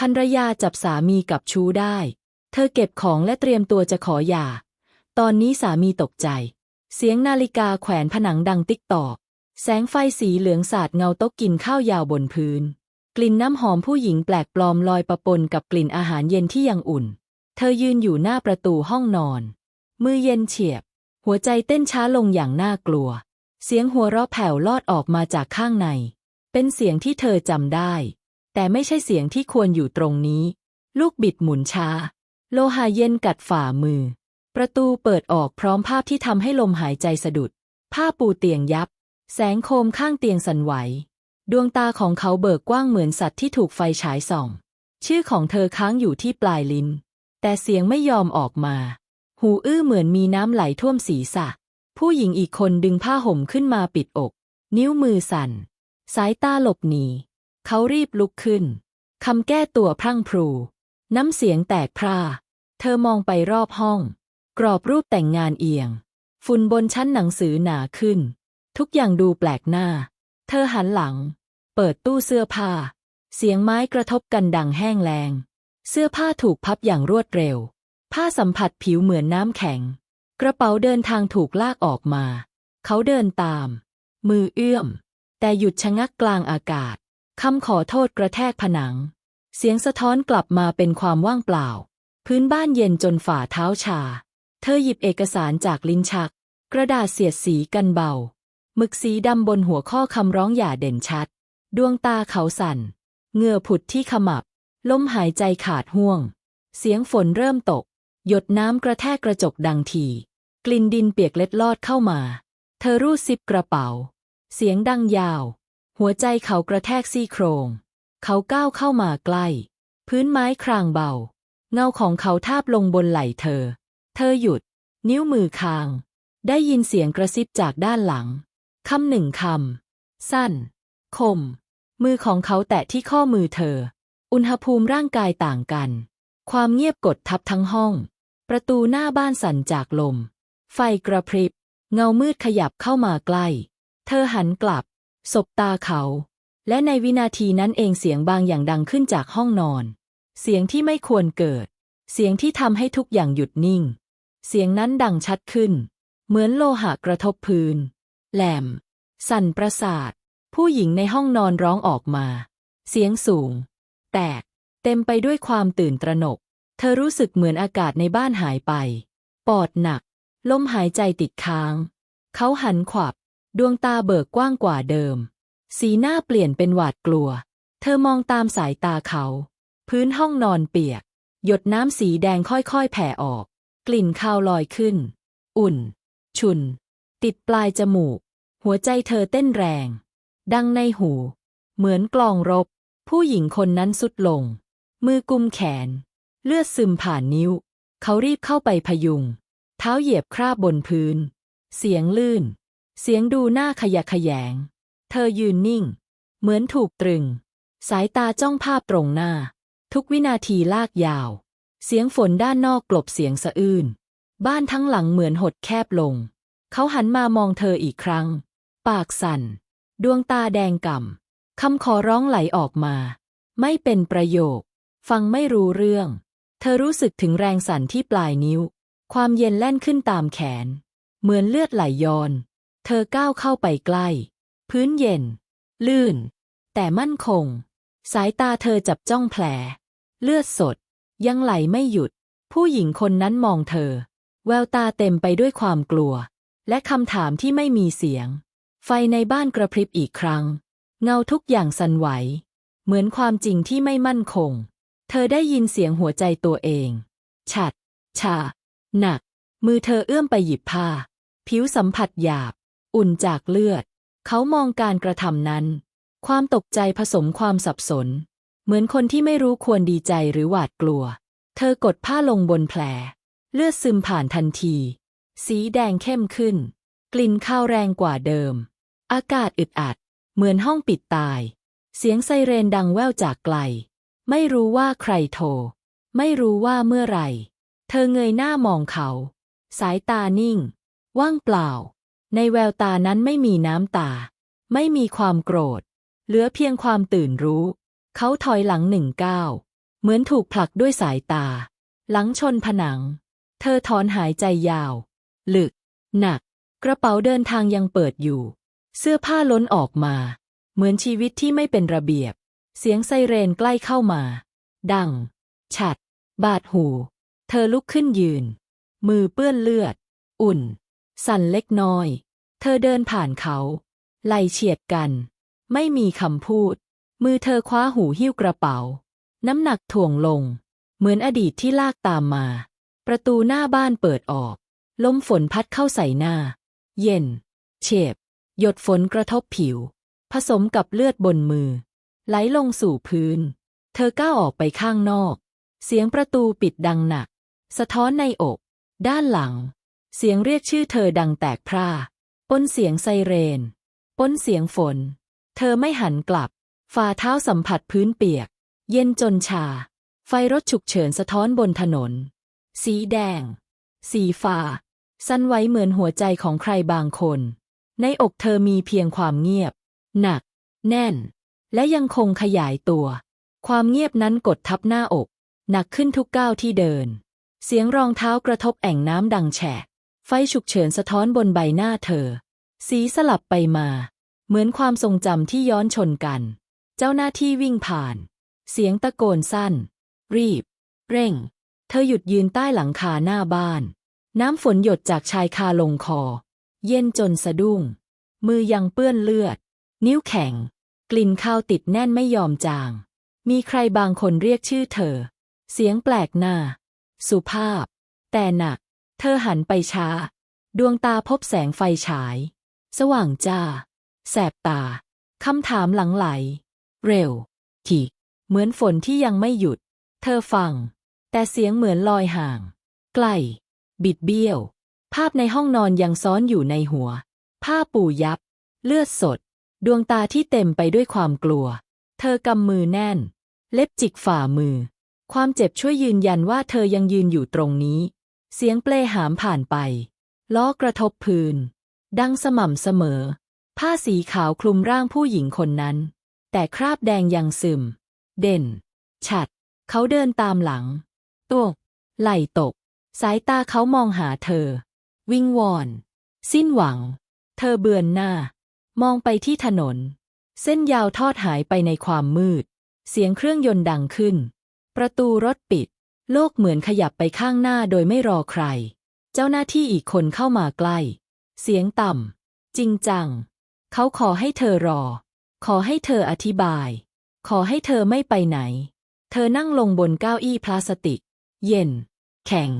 ภรรยาจับสามีกับชู้ได้ เธอเก็บของและเตรียมตัวจะขอหย่า ตอนนี้สามีตกใจ เสียงนาฬิกาแขวนผนังดังติ๊กตอก แสงไฟสีเหลืองสาดเงาโต๊ะกินข้าวยาวบนพื้น กลิ่นน้ำหอมผู้หญิงแปลกปลอมลอยประปนกับกลิ่นอาหารเย็นที่ยังอุ่น เธอยืนอยู่หน้าประตูห้องนอน มือเย็นเฉียบ หัวใจเต้นช้าลงอย่างน่ากลัว เสียงหัวเราะแผ่วลอดออกมาจากข้างใน เป็นเสียงที่เธอจำได้ แต่ไม่ใช่เสียงที่ควรอยู่ตรงนี้ ลูกบิดหมุนช้าโลหะเย็นกัดฝ่ามือ ประตูเปิดออกพร้อมภาพที่ทำให้ลมหายใจสะดุด ผ้าปูเตียงยับ แสงโคมข้างเตียงสั่นไหว ดวงตาของเขาเบิกกว้างเหมือนสัตว์ที่ถูกไฟฉายส่อง ชื่อของเธอค้างอยู่ที่ปลายลิ้น แต่เสียงไม่ยอมออกมา หูอื้อเหมือนมีน้ำไหลท่วมศีรษะ ผู้หญิงอีกคนดึงผ้าห่มขึ้นมาปิดอก นิ้วมือสั่น สายตาหลบหนี เขารีบลุกขึ้น คำแก้ตัวพรั่งพรู น้ำเสียงแตกพร่า เธอมองไปรอบห้อง กรอบรูปแต่งงานเอียง ฝุ่นบนชั้นหนังสือหนาขึ้น ทุกอย่างดูแปลกหน้า เธอหันหลัง เปิดตู้เสื้อผ้า เสียงไม้กระทบกันดังแห้งแรง เสื้อผ้าถูกพับอย่างรวดเร็ว ผ้าสัมผัสผิวเหมือนน้ำแข็ง กระเป๋าเดินทางถูกลากออกมา เขาเดินตาม มือเอื้อม แต่หยุดชะงักกลางอากาศ คำขอโทษกระแทกผนัง เสียงสะท้อนกลับมาเป็นความว่างเปล่า พื้นบ้านเย็นจนฝ่าเท้าชา เธอหยิบเอกสารจากลิ้นชัก กระดาษเสียดสีกันเบาหมึกสีดำบนหัวข้อคำร้องอย่าเด่นชัด ดวงตาเขาสั่นเหงื่อผุดที่ขมับ ลมหายใจขาดห่วง เสียงฝนเริ่มตก หยดน้ำกระแทกกระจกดังทีกลิ่นดินเปียกเล็ดลอดเข้ามา เธอรูดซิปกระเป๋า เสียงดังยาว หัวใจเขากระแทกซี่โครง เขาก้าวเข้ามาใกล้ พื้นไม้ครางเบา เงาของเขาทาบลงบนไหล่เธอ เธอหยุด นิ้วมือคาง ได้ยินเสียงกระซิบจากด้านหลัง คำหนึ่งคำ สั้น คม มือของเขาแตะที่ข้อมือเธอ อุณหภูมิร่างกายต่างกัน ความเงียบกดทับทั้งห้อง ประตูหน้าบ้านสั่นจากลม ไฟกระพริบ เงามืดขยับเข้ามาใกล้ เธอหันกลับ สบตาเขา และในวินาทีนั้นเองเสียงบางอย่างดังขึ้นจากห้องนอน เสียงที่ไม่ควรเกิด เสียงที่ทำให้ทุกอย่างหยุดนิ่ง เสียงนั้นดังชัดขึ้น เหมือนโลหะกระทบพื้น แหลม สั่นประสาท ผู้หญิงในห้องนอนร้องออกมา เสียงสูง แตก เต็มไปด้วยความตื่นตระหนก เธอรู้สึกเหมือนอากาศในบ้านหายไป ปอดหนัก ลมหายใจติดค้าง เขาหันขวับ ดวงตาเบิกกว้างกว่าเดิม สีหน้าเปลี่ยนเป็นหวาดกลัว เธอมองตามสายตาเขา พื้นห้องนอนเปียก หยดน้ำสีแดงค่อยๆ แผ่ออก กลิ่นคาวลอยขึ้น อุ่น ชุน ติดปลายจมูก หัวใจเธอเต้นแรง ดังในหู เหมือนกลองรบ ผู้หญิงคนนั้นสุดลง มือกุมแขน เลือดซึมผ่านนิ้ว เขารีบเข้าไปพยุง เท้าเหยียบคราบบนพื้น เสียงลื่น เสียงดูหน้าขยะขยง เธอยืนนิ่ง เหมือนถูกตรึง สายตาจ้องภาพตรงหน้า ทุกวินาทีลากยาว เสียงฝนด้านนอกกลบเสียงสะอื้น บ้านทั้งหลังเหมือนหดแคบลง เขาหันมามองเธออีกครั้ง ปากสั่น ดวงตาแดงก่ำ คำขอร้องไหลออกมา ไม่เป็นประโยค ฟังไม่รู้เรื่อง เธอรู้สึกถึงแรงสั่นที่ปลายนิ้ว ความเย็นแล่นขึ้นตามแขน เหมือนเลือดไหลย้อน เธอก้าวเข้าไปใกล้ พื้นเย็น ลื่น แต่มั่นคง สายตาเธอจับจ้องแผล เลือดสด ยังไหลไม่หยุด ผู้หญิงคนนั้นมองเธอ แววตาเต็มไปด้วยความกลัว และคำถามที่ไม่มีเสียง ไฟในบ้านกระพริบอีกครั้ง เงาทุกอย่างสั่นไหว เหมือนความจริงที่ไม่มั่นคง เธอได้ยินเสียงหัวใจตัวเอง ฉัด ชา หนัก มือเธอเอื้อมไปหยิบผ้า ผิวสัมผัสหยาบ อุ่นจากเลือด เขามองการกระทำนั้น ความตกใจผสมความสับสน เหมือนคนที่ไม่รู้ควรดีใจหรือหวาดกลัว เธอกดผ้าลงบนแผล เลือดซึมผ่านทันที สีแดงเข้มขึ้น กลิ่นข้าวแรงกว่าเดิม อากาศอึดอัด เหมือนห้องปิดตาย เสียงไซเรนดังแว่วจากไกล ไม่รู้ว่าใครโทร ไม่รู้ว่าเมื่อไหร่ เธอเงยหน้ามองเขา สายตานิ่ง ว่างเปล่า ในแววตานั้นไม่มีน้ำตา ไม่มีความโกรธ เหลือเพียงความตื่นรู้ เขาถอยหลังหนึ่งก้าวเหมือนถูกผลักด้วยสายตา หลังชนผนัง เธอถอนหายใจยาว ลึก หนัก กระเป๋าเดินทางยังเปิดอยู่ เสื้อผ้าล้นออกมา เหมือนชีวิตที่ไม่เป็นระเบียบ เสียงไซเรนใกล้เข้ามา ดัง ฉัด บาดหู เธอลุกขึ้นยืน มือเปื้อนเลือด อุ่น สั่นเล็กน้อย เธอเดินผ่านเขา ไหลเฉียดกัน ไม่มีคำพูด มือเธอคว้าหูหิ้วกระเป๋า น้ำหนักถ่วงลง เหมือนอดีตที่ลากตามมา ประตูหน้าบ้านเปิดออก ลมฝนพัดเข้าใส่หน้า เย็น เฉบหยดฝนกระทบผิว ผสมกับเลือดบนมือ ไหลลงสู่พื้น เธอก้าวออกไปข้างนอก เสียงประตูปิดดังหนัก สะท้อนในอก ด้านหลัง เสียงเรียกชื่อเธอดังแตกพร่าปนเสียงไซเรนปนเสียงฝน เธอไม่หันกลับ ฝ่าเท้าสัมผัสพื้นเปียก เย็นจนชา ไฟรถฉุกเฉินสะท้อนบนถนน สีแดง สีฟ้า สั่นไหวเหมือนหัวใจของใครบางคน ในอกเธอมีเพียงความเงียบ หนัก แน่น และยังคงขยายตัว ความเงียบนั้นกดทับหน้าอก หนักขึ้นทุกก้าวที่เดิน เสียงรองเท้ากระทบแอ่งน้ำดังแฉก ไฟฉุกเฉินสะท้อนบนใบหน้าเธอ สีสลับไปมา เหมือนความทรงจำที่ย้อนชนกัน เจ้าหน้าที่วิ่งผ่าน เสียงตะโกนสั้น รีบ เร่ง เธอหยุดยืนใต้หลังคาหน้าบ้าน น้ำฝนหยดจากชายคาลงคอ เย็นจนสะดุ้ง มือยังเปื้อนเลือด นิ้วแข็ง กลิ่นข้าวติดแน่นไม่ยอมจาง มีใครบางคนเรียกชื่อเธอ เสียงแปลกหน้า สุภาพ แต่หนัก เธอหันไปช้าดวงตาพบแสงไฟฉาย สว่างจ้า แสบตา คำถามหลังไหล เร็วทีเหมือนฝนที่ยังไม่หยุด เธอฟัง แต่เสียงเหมือนลอยห่างใกล้บิดเบี้ยว ภาพในห้องนอนยังซ้อนอยู่ในหัว ผ้าปูยับ เลือดสด ดวงตาที่เต็มไปด้วยความกลัว เธอกำมือแน่น เล็บจิกฝ่ามือ ความเจ็บช่วยยืนยันว่าเธอยังยืนอยู่ตรงนี้ เสียงเปลหามผ่านไป ล้อกระทบพื้น ดังสม่ำเสมอ ผ้าสีขาวคลุมร่างผู้หญิงคนนั้น แต่คราบแดงยังซึม เด่น ฉัด เขาเดินตามหลัง ตัว ไหลตก สายตาเขามองหาเธอ วิ่งวอน สิ้นหวัง เธอเบือนหน้า มองไปที่ถนน เส้นยาวทอดหายไปในความมืด เสียงเครื่องยนต์ดังขึ้น ประตูรถปิด โลกเหมือนขยับไปข้างหน้าโดยไม่รอใคร เจ้าหน้าที่อีกคนเข้ามาใกล้ เสียงต่ำจริงจัง เขาขอให้เธอรอ ขอให้เธออธิบาย ขอให้เธอไม่ไปไหน เธอนั่งลงบนเก้าอี้พลาสติก เย็น แข็ง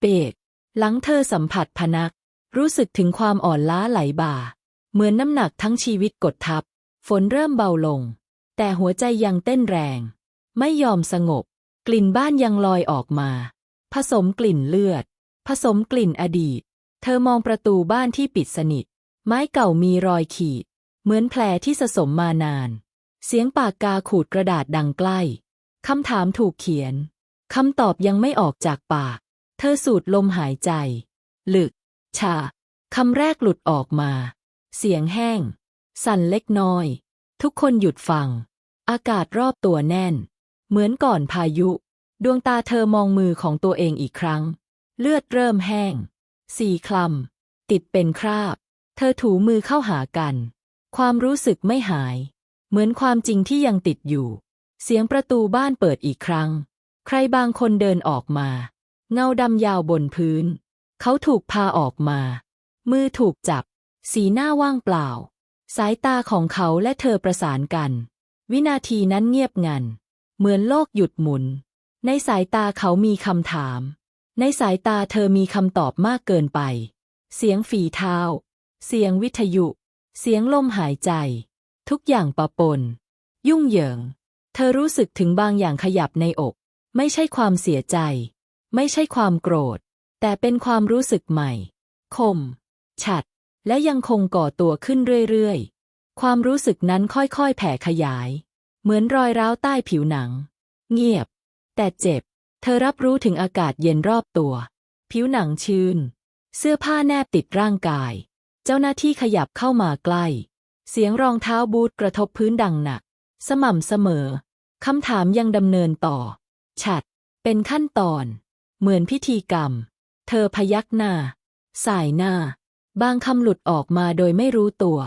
เปก หลังเธอสัมผัสพนัก รู้สึกถึงความอ่อนล้าไหลบ่า เหมือนน้ำหนักทั้งชีวิตกดทับ ฝนเริ่มเบาลง แต่หัวใจยังเต้นแรง ไม่ยอมสงบ กลิ่นบ้านยังลอยออกมา ผสมกลิ่นเลือด ผสมกลิ่นอดีต เธอมองประตูบ้านที่ปิดสนิท ไม้เก่ามีรอยขีด เหมือนแผลที่สะสมมานาน เสียงปากกาขูดกระดาษดังใกล้ คำถามถูกเขียน คำตอบยังไม่ออกจากปาก เธอสูดลมหายใจ ลึก ชา คำแรกหลุดออกมา เสียงแห้ง สั่นเล็กน้อย ทุกคนหยุดฟัง อากาศรอบตัวแน่น เหมือนก่อนพายุ ดวงตาเธอมองมือของตัวเองอีกครั้ง เลือดเริ่มแห้ง สีคลำติดเป็นคราบ เธอถูมือเข้าหากัน ความรู้สึกไม่หาย เหมือนความจริงที่ยังติดอยู่ เสียงประตูบ้านเปิดอีกครั้ง ใครบางคนเดินออกมา เงาดำยาวบนพื้น เขาถูกพาออกมา มือถูกจับ สีหน้าว่างเปล่า สายตาของเขาและเธอประสานกัน วินาทีนั้นเงียบงัน เหมือนโลกหยุดหมุน ในสายตาเขามีคำถาม ในสายตาเธอมีคำตอบมากเกินไป เสียงฝีเท้า เสียงวิทยุ เสียงลมหายใจ ทุกอย่างปะปน ยุ่งเหยิง เธอรู้สึกถึงบางอย่างขยับในอก ไม่ใช่ความเสียใจ ไม่ใช่ความโกรธ แต่เป็นความรู้สึกใหม่ คม ฉัด และยังคงก่อตัวขึ้นเรื่อยๆ ความรู้สึกนั้นค่อยๆ แผ่ขยาย เหมือนรอยร้าวใต้ผิวหนัง เงียบ แต่เจ็บ เธอรับรู้ถึงอากาศเย็นรอบตัว ผิวหนังชื้น เสื้อผ้าแนบติดร่างกาย เจ้าหน้าที่ขยับเข้ามาใกล้ เสียงรองเท้าบูทกระทบพื้นดังหนัก สม่ำเสมอ คำถามยังดำเนินต่อ ฉัด เป็นขั้นตอน เหมือนพิธีกรรม เธอพยักหน้า สายหน้า บางคำหลุดออกมาโดยไม่รู้ตัว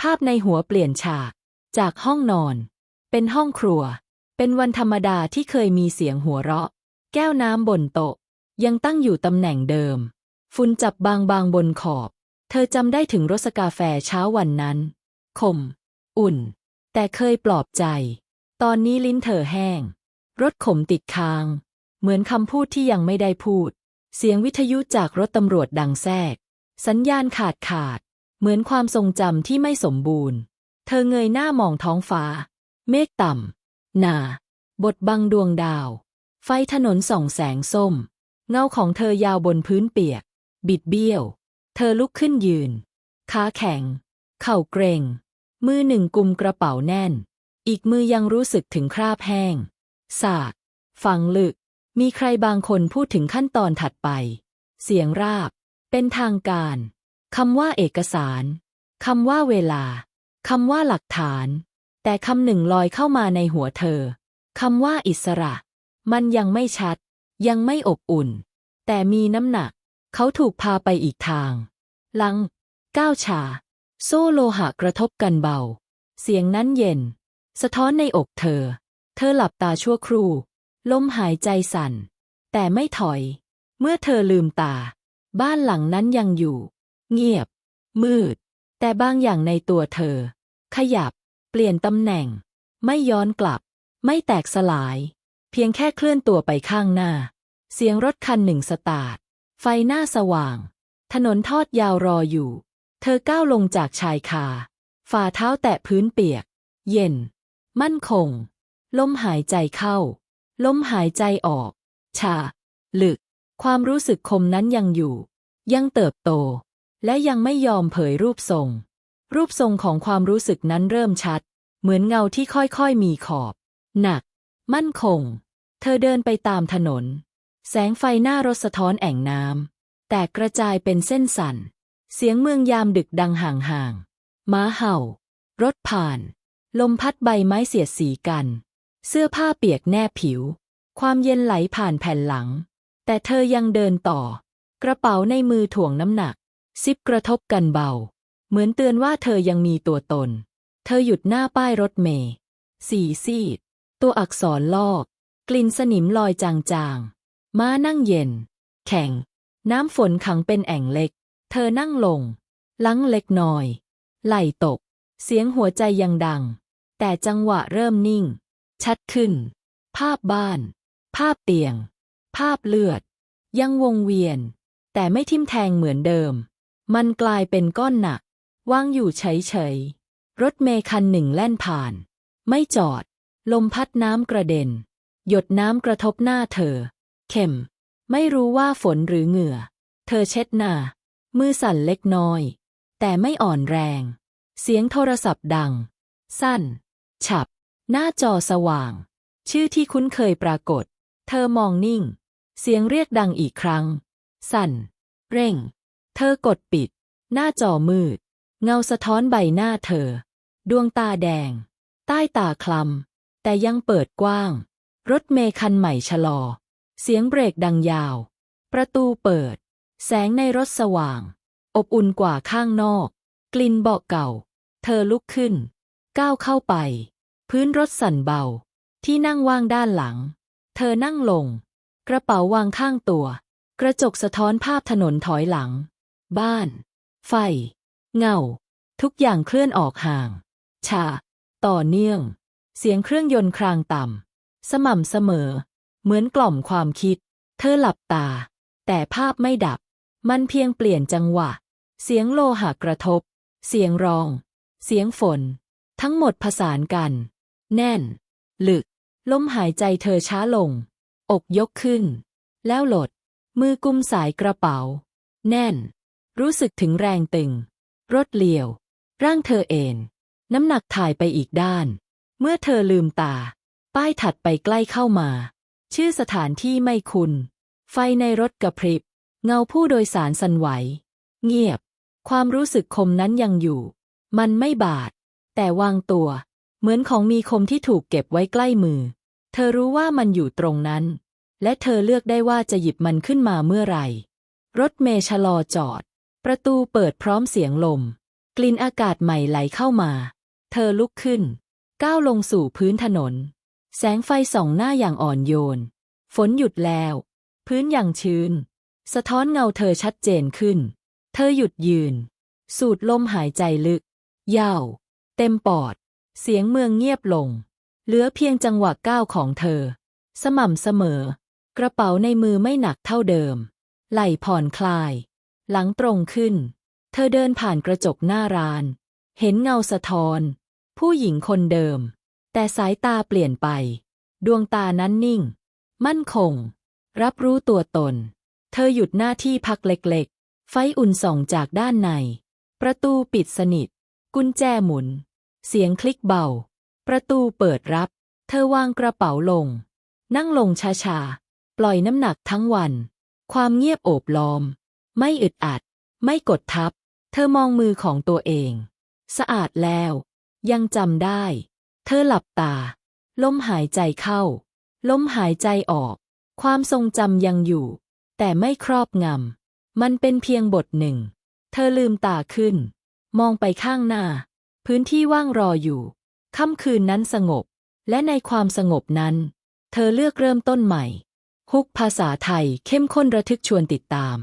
ภาพในหัวเปลี่ยนฉาก จากห้องนอน เป็นห้องครัว เป็นวันธรรมดาที่เคยมีเสียงหัวเราะ แก้วน้ำบนโต๊ะ ยังตั้งอยู่ตำแหน่งเดิม ฝุ่นจับบางๆบนขอบ เธอจำได้ถึงรสกาแฟเช้าวันนั้นขมอุ่น แต่เคยปลอบใจ ตอนนี้ลิ้นเธอแห้งรถขมติดค้าง เหมือนคำพูดที่ยังไม่ได้พูด เสียงวิทยุจากรถตำรวจดังแทรก สัญญาณขาดขาด เหมือนความทรงจำที่ไม่สมบูรณ์ เธอเงยหน้ามองท้องฟ้า เมฆต่ำ หนา บดบังดวงดาว ไฟถนนส่องแสงส้ม เงาของเธอยาวบนพื้นเปียก บิดเบี้ยว เธอลุกขึ้นยืน ขาแข็ง เข่าเกร็งมือหนึ่งกุมกระเป๋าแน่น อีกมือยังรู้สึกถึงคราบแห้ง สาก ฝังลึก มีใครบางคนพูดถึงขั้นตอนถัดไป เสียงราบ เป็นทางการ คำว่าเอกสาร คำว่าเวลา คำว่าหลักฐาน แต่คำหนึ่งลอยเข้ามาในหัวเธอคำว่าอิสระ มันยังไม่ชัด ยังไม่อบอุ่น แต่มีน้ำหนัก เขาถูกพาไปอีกทาง ลัง ก้าวชา โซ่โลหะกระทบกันเบา เสียงนั้นเย็น สะท้อนในอกเธอ เธอหลับตาชั่วครู่ ลมหายใจสั่น แต่ไม่ถอย เมื่อเธอลืมตา บ้านหลังนั้นยังอยู่ เงียบ มืด แต่บางอย่างในตัวเธอ ขยับ ลี่ยนตำแหน่ง ไม่ย้อนกลับ ไม่แตกสลาย เพียงแค่เคลื่อนตัวไปข้างหน้า เสียงรถคันหนึ่งสตาร์ทไฟหน้าสว่าง ถนนทอดยาวรออยู่ เธอก้าวลงจากชายคา ฝ่าเท้าแตะพื้นเปียก เย็น มั่นคง ลมหายใจเข้า ลมหายใจออก ชา ลึก ความรู้สึกคมนั้นยังอยู่ ยังเติบโต และยังไม่ยอมเผยรูปทรง รูปทรงของความรู้สึกนั้นเริ่มชัด เหมือนเงาที่ค่อยๆมีขอบ หนัก มั่นคง เธอเดินไปตามถนน แสงไฟหน้ารถสะท้อนแอ่งน้ำแตกกระจายเป็นเส้นสัน เสียงเมืองยามดึกดังห่างๆม้าเห่า รถผ่าน ลมพัดใบไม้เสียดสีกัน เสื้อผ้าเปียกแนบผิว ความเย็นไหลผ่านแผ่นหลัง แต่เธอยังเดินต่อ กระเป๋าในมือถ่วงน้ำหนัก ซิปกระทบกันเบา เหมือนเตือนว่าเธอยังมีตัวตน เธอหยุดหน้าป้ายรถเมล์สีซีด ตัวอักษรลอก กลิ่นสนิมลอยจางๆ ม้านั่งเย็น แข็ง น้ำฝนขังเป็นแอ่งเล็ก เธอนั่งลง ลังเล็กน้อย ไหลตก เสียงหัวใจยังดัง แต่จังหวะเริ่มนิ่ง ชัดขึ้น ภาพบ้าน ภาพเตียง ภาพเลือด ยังวงเวียน แต่ไม่ทิ่มแทงเหมือนเดิม มันกลายเป็นก้อนหนัก ว่างอยู่เฉยๆ รถเมคันหนึ่งแล่นผ่าน ไม่จอด ลมพัดน้ำกระเด็น หยดน้ำกระทบหน้าเธอ เข็ม ไม่รู้ว่าฝนหรือเหงื่อ เธอเช็ดหน้า มือสั่นเล็กน้อย แต่ไม่อ่อนแรง เสียงโทรศัพท์ดัง สั้น ฉับ หน้าจอสว่าง ชื่อที่คุ้นเคยปรากฏ เธอมองนิ่ง เสียงเรียกดังอีกครั้ง สั่น เร่ง เธอกดปิด หน้าจอมืด เงาสะท้อนใบหน้าเธอ ดวงตาแดง ใต้ตาคลำแต่ยังเปิดกว้าง รถเมคันใหม่ชะลอ เสียงเบรกดังยาว ประตูเปิด แสงในรถสว่าง อบอุ่นกว่าข้างนอก กลิ่นเบาเก่า เธอลุกขึ้น ก้าวเข้าไป พื้นรถสั่นเบา ที่นั่งว่างด้านหลัง เธอนั่งลง กระเป๋าวางข้างตัว กระจกสะท้อนภาพถนนถอยหลัง บ้าน ไฟ เงา ทุกอย่างเคลื่อนออกห่าง ชา ต่อเนื่อง เสียงเครื่องยนต์ครางต่ำ สม่ำเสมอ เหมือนกล่อมความคิด เธอหลับตา แต่ภาพไม่ดับ มันเพียงเปลี่ยนจังหวะ เสียงโลหะกระทบ เสียงร้อง เสียงฝน ทั้งหมดผสานกัน แน่น ลึก ลมหายใจเธอช้าลง อกยกขึ้น แล้วหลด มือกุมสายกระเป๋า แน่น รู้สึกถึงแรงตึง รถเลียว ร่างเธอเอน น้ำหนักถ่ายไปอีกด้าน เมื่อเธอลืมตา ป้ายถัดไปใกล้เข้ามา ชื่อสถานที่ไม่คุ้น ไฟในรถกระพริบ เงาผู้โดยสารสั่นไหว เงียบ ความรู้สึกคมนั้นยังอยู่ มันไม่บาด แต่วางตัว เหมือนของมีคมที่ถูกเก็บไว้ใกล้มือ เธอรู้ว่ามันอยู่ตรงนั้น และเธอเลือกได้ว่าจะหยิบมันขึ้นมาเมื่อไหร่ รถเมล์ชะลอจอด ประตูเปิดพร้อมเสียงลม กลิ่นอากาศใหม่ไหลเข้ามา เธอลุกขึ้น ก้าวลงสู่พื้นถนน แสงไฟส่องหน้าอย่างอ่อนโยน ฝนหยุดแล้ว พื้นอย่างชื้น สะท้อนเงาเธอชัดเจนขึ้น เธอหยุดยืน สูดลมหายใจลึกยาวเต็มปอด เสียงเมืองเงียบลง เหลือเพียงจังหวะก้าวของเธอ สม่ำเสมอ กระเป๋าในมือไม่หนักเท่าเดิม ไหล่ผ่อนคลาย หลังตรงขึ้น เธอเดินผ่านกระจกหน้าร้าน เห็นเงาสะท้อน ผู้หญิงคนเดิม แต่สายตาเปลี่ยนไป ดวงตานั้นนิ่ง มั่นคง รับรู้ตัวตน เธอหยุดหน้าที่พักเล็กๆ ไฟอุ่นส่องจากด้านใน ประตูปิดสนิท กุญแจหมุน เสียงคลิกเบา ประตูเปิดรับ เธอวางกระเป๋าลง นั่งลงช้าๆ ปล่อยน้ำหนักทั้งวัน ความเงียบโอบล้อม ไม่อึดอัด ไม่กดทับ เธอมองมือของตัวเอง สะอาดแล้ว ยังจำได้ เธอหลับตา ลมหายใจเข้า ลมหายใจออก ความทรงจำยังอยู่ แต่ไม่ครอบงำ มันเป็นเพียงบทหนึ่ง เธอลืมตาขึ้น มองไปข้างหน้า พื้นที่ว่างรออยู่ ค่ำคืนนั้นสงบ และในความสงบนั้น เธอเลือกเริ่มต้นใหม่ ฮุกภาษาไทยเข้มข้นระทึกชวนติดตาม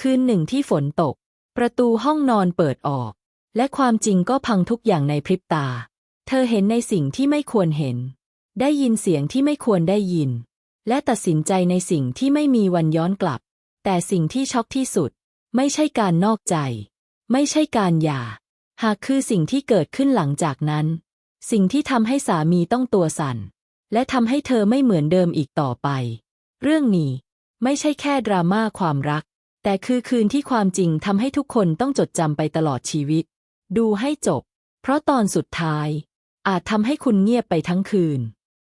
คืนหนึ่งที่ฝนตก ประตูห้องนอนเปิดออก และความจริงก็พังทุกอย่างในพริบตา เธอเห็นในสิ่งที่ไม่ควรเห็น ได้ยินเสียงที่ไม่ควรได้ยิน และตัดสินใจในสิ่งที่ไม่มีวันย้อนกลับ แต่สิ่งที่ช็อกที่สุด ไม่ใช่การนอกใจ ไม่ใช่การหย่า หากคือสิ่งที่เกิดขึ้นหลังจากนั้น สิ่งที่ทำให้สามีต้องตัวสั่น และทำให้เธอไม่เหมือนเดิมอีกต่อไป เรื่องนี้ไม่ใช่แค่ดราม่าความรัก แต่คือคืนที่ความจริงทำให้ทุกคนต้องจดจำไปตลอดชีวิต ดูให้จบ เพราะตอนสุดท้าย อาจทำให้คุณเงียบไปทั้งคืน